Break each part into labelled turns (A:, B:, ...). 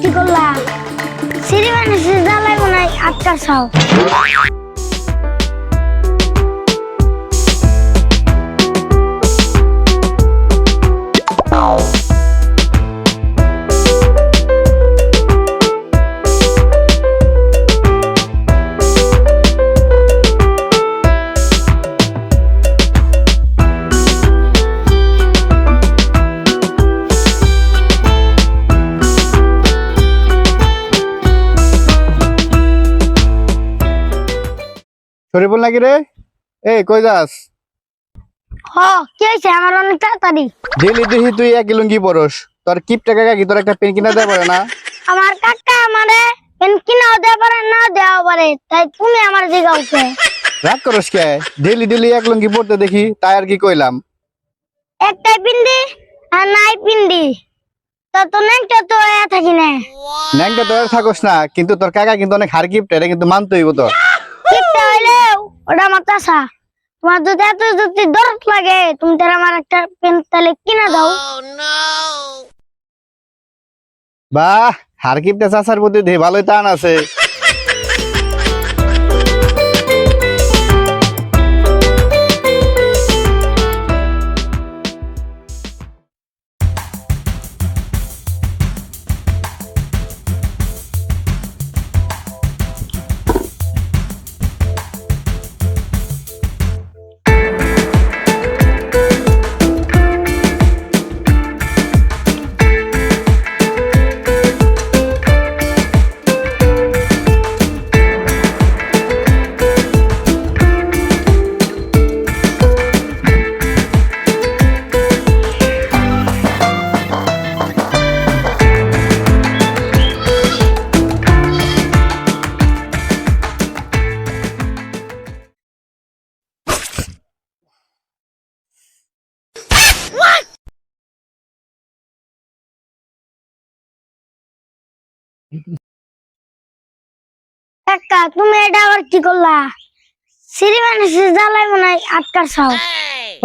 A: কি করলাম সিনেমা মানুষের আটটা সব হয়
B: শরীফুল নাকি রে? এই কই যাস?
A: হ কি হয়েছে আমার অনেক তাড়াতাড়ি।
B: ডেলি দেখি তুই এক লুঙ্গি পরস। তোর কিপ টাকা কি? তোর একটা পেন কিনা দেয় পারে না?
A: আমার কাকা আমারে পেন কিনাও দেওয়া পারে না দেওয়া পারে তাই তুমি আমার জিগাওকে
B: রাগ করস কে? ডেলি ডেলি এক লুঙ্গি পরতে দেখি তাই আর কি কইলাম?
A: একটাই পিন্ডি আর নাই পিন্ডি তো তো নেংটা তো থাকি না।
B: ন্যাংটা তো থাকস না কিন্তু তোর কাকা কিন্তু অনেক হার কিপটা এটা কিন্তু মানতে হইব তো
A: ওটা আমার চাষা তোমার যদি এত যদি দরদ লাগে, তুমি তাহলে আমার একটা পেন তাহলে কিনে দাও।
B: বাহ হার কিপটা চাষার প্রতি ভালোই টান আছে।
A: কাকা তুমি এটা আবার কি করলা? সিঁড়ি জ্বালাই মনে আটকার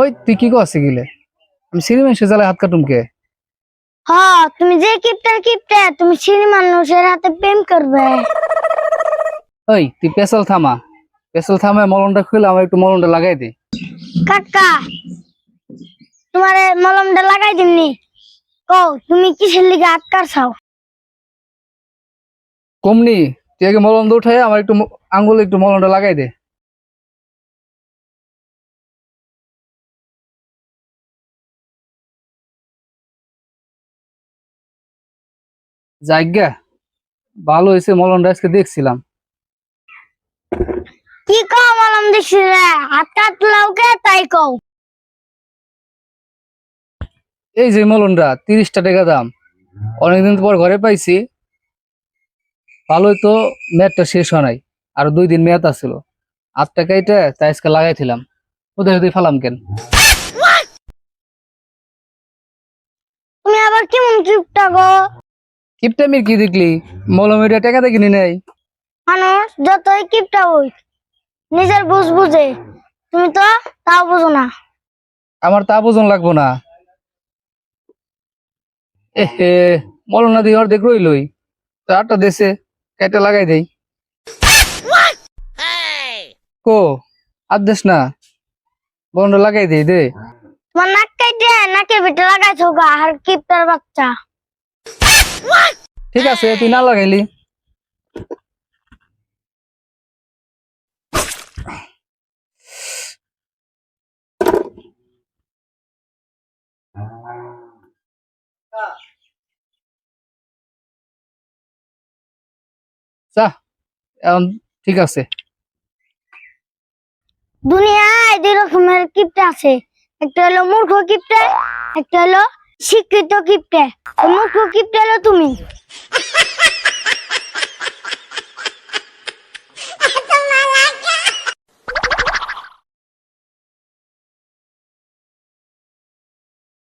C: ওই তুই কি করছিস গিলে আমি জ্বালায় হাত কাটুমকে
A: হ তুমি যে কিপটা কিপটা তুমি সিঁড়ি মানুষের হাতে প্রেম করবে।
C: ওই তুই পেছাল থামা। পেছাল থামায় মলমটা খুলে আমার একটু মলমটা লাগাই দে।
A: কাকা তোমার মলমটা লাগাই দিমনি। কো তুমি কিসের লিগে আটকার ছাও
C: কমনি তুই আগে মলমটা উঠাই আমার একটু আঙ্গুলে একটু মলমটা লাগাই দে। জায়গা ভালো হয়েছে মলমটা আজকে দেখছিলাম।
A: কি কও মলম দেখছি রে? হাত কাটলাও কে তাই কও।
C: এই যে মলনটা তিরিশটা টাকা দাম। অনেকদিন পর ঘরে পাইছি। ভালোই তো মেয়াদটা শেষ হয় নাই। আর দুই দিন মেয়াদ আছিল। আট টাকাইটা তাই আজকে লাগাইছিলাম। ওদের ওদের ফালাম কেন?
A: তুমি আবার কেমন কিপটা গো
C: কিপটামির কি দেখলি? মলমের টাকাতে কিনে নেই?
A: মানুষ যতই কিপটা হই নিজের বুঝ বুঝে। তুমি তো তাও বুঝো না।
C: আমার তা বোঝন লাগবো না। এহে মলনা দিয়ে অর্ধেক রইলই। তো আটটা দেশে। কেটে লাগাই দেই কো আর দেশ না বন্ধ লাগাই দেই দে
A: তোমার নাক কাইটে নাকের ভিতরে লাগাইছো গা আর কিপটার বাচ্চা
C: ঠিক আছে তুই না লাগাইলি ঠিক আছে।
A: দুনিয়ায় দুই রকমের কিপটা আছে। একটা হলো মূর্খ কিপটে, একটা হলো শিক্ষিত কিপটে। মূর্খ কিপটে হলো তুমি।